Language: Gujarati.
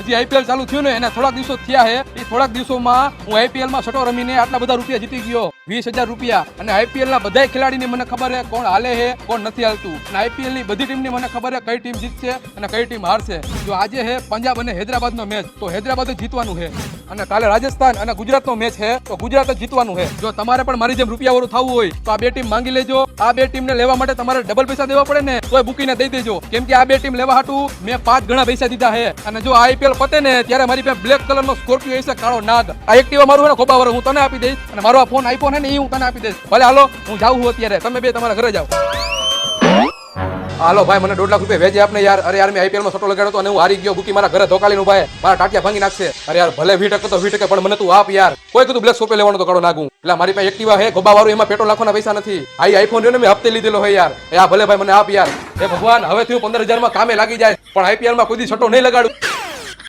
હજી આઈપીએલ ચાલુ થયું ને, એના થોડાક દિવસો થયા છે એ થોડાક દિવસોમાં હું આઈપીએલમાં સટો રમીને આટલા બધા રૂપિયા જીતી ગયો. વીસ હજાર રૂપિયા. અને આઈપીએલ ના બધા ખેલાડીની મને ખબર છે કોણ હાલે છે કોણ નથી હાલતું. અને આઈપીએલની બધી ટીમની મને ખબર છે કઈ ટીમ જીતશે અને કઈ ટીમ હારશે. જો આજે છે પંજાબ અને હૈદરાબાદ નો મેચ, તો હૈદરાબાદ જીતવાનું છે અને કાલે રાજસ્થાન અને ગુજરાત નો મેચ છે, તો ગુજરાત જીતવાનું છે. જો તમારે પણ મારી જેમ રૂપિયા વાળું થવું હોય, તો આ બે ટીમ માંગી લેજો. આ બે ટીમને લેવા માટે તમારે ડબલ પૈસા દેવા પડે ને તો બુકીને દઈ દેજો. કેમ કે આ બે ટીમ લેવા હાટું મેં પાંચ ગણા પૈસા દીધા છે. અને જો આઈપીએલ પતે ને, ત્યારે મારી પાસે બ્લેક કલર નો સ્કોર્પિયો હશે, કાળો નાગ. આ એક્ટિવા મારું ને ખોબા વાળો હું તને આપી દઈશ. અને મારો આ ફોન આઈફોન હે ને, એ હું તને આપી દઈશ. ભલે હાલો, હું જાઉં છું અત્યારે. તમે બે તમારા ઘરે જાઓ. હાલો ભાઈ, મને દોઢ લાખ રૂપિયા વેજે આપને યાર. અરે યાર, મેં આઈપીએલમાં સટો લગાડ્યો તો અને હું હારી ગયો. બુકી મારા ઘરે ધોકાલીનું ભાઈ મારા ટાટિયા ભાંગી નાખશે. અરે યાર, ભલે વી ટકે તો વી ટકે, પણ મને તું આપ યાર. કોઈ કીધું બ્લેક સોપે લેવાનો તો કાઢો નાખું એટલે મારી પાસે એક્ટિવા હે ગોબા વાળું એમાં પેટ્રોલ નાખવાના પૈસા નથી. આઈ આઈફોન રહ્યો ને, મેં હપ્તે લીધેલો હોય યાર. એ આ ભલે ભાઈ, મને આપ યાર. એ ભગવાન હવે હું પંદર હજારમાં કામે લાગી જાય. પણ આઈપીએલમાં કોઈ દી સટો નહીં લગાડું.